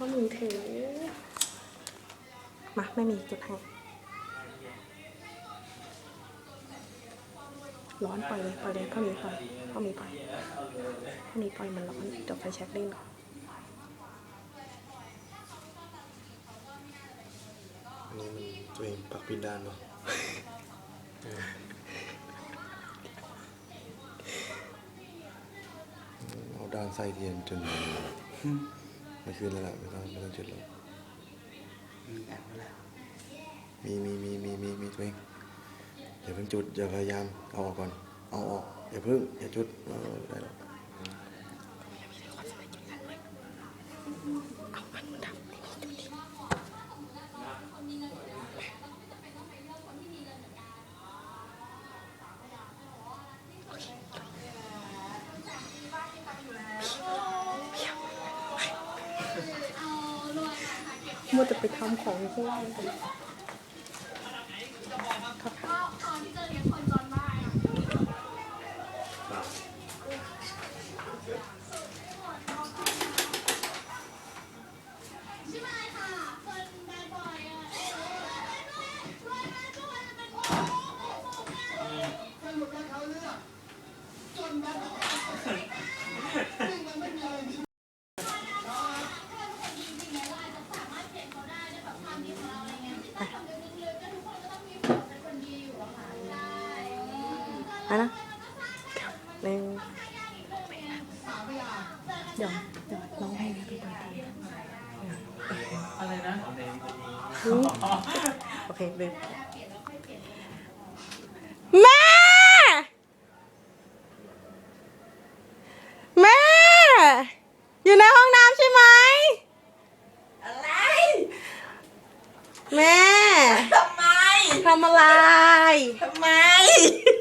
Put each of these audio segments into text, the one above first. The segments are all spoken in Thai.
พ่อหมีถือ มา ไม่มีเก็บให้ ร้อนปล่อยเลยปล่อยเลยพ่อหมีปล่อยพ่อหมีปล่อยพ่อหมีปล่อยมันร้อนเดี๋ยวไฟแช็กเล่นก่อนอันนี้มันตัวเองปักพินด้านปะเอาด้านไส้เทียนจน ไม่ขึ้นแล้วล่ะไม่ต้องไม่ต้องจุดแล้วมีแอบแล้วมีมีมีมีมีมีตัวเองอย่าเพิ่งจุดอย่าพยายามเอาออกก่อนเอาออกอย่าเพิ่งอย่าจุดเออได้แล้ว มัวแต่ไปทำของอยู่ข้างล่างกัน อะนะหนึ่งเดี๋ยวเดี๋ยวร้องเพลงให้พี่บอยทีอะไรนะ โอเคเลยแม่ แม่ อยู่ในห้องน้ำใช่ไหม อะไร แม่ ทำไม ทำ อะไร ทำไม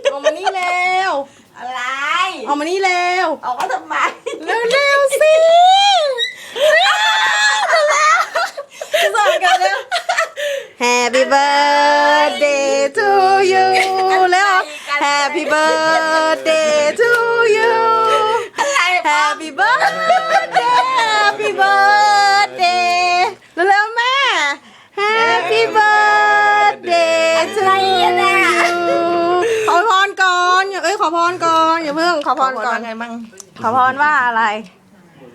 เอามานี่เร็วอะไร เอามานี่เร็วออกมาทำไมเร็วเร็วๆสิเร็วจะสอนกันเร็ว Happy birthday to you แล้ว Happy birthday to you to you ขอพรก่อนอย่าเอ้ยขอพรก่อนอย่าเพิ่งขอพรก่อน ไงมั่งขอพรว่าอะไร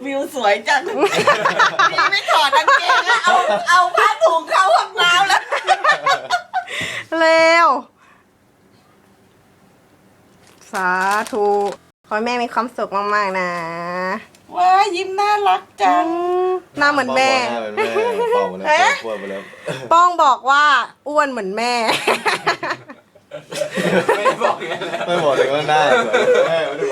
วิวสวยจังนี่ไม่ถอดกางเกงแล้วเอาเอาผ้าถุงเข้าห้องน้ำแล้ว เร็ว สาธุ ขอให้แม่มีความสุขมากๆนะ ว้ายิ้มน่ารักจังห น้าเหมือนแม่หน้าเหมือนแม่เป่ามาแล้วเอ๊ะปวดไปแล้วป้องบอกว่าอ้วนเหมือนแม่ ไม่ได้บอกอย่างนั้นไม่บอกเลยว่าหน้าเหมือนแม่ไม่ได้บอก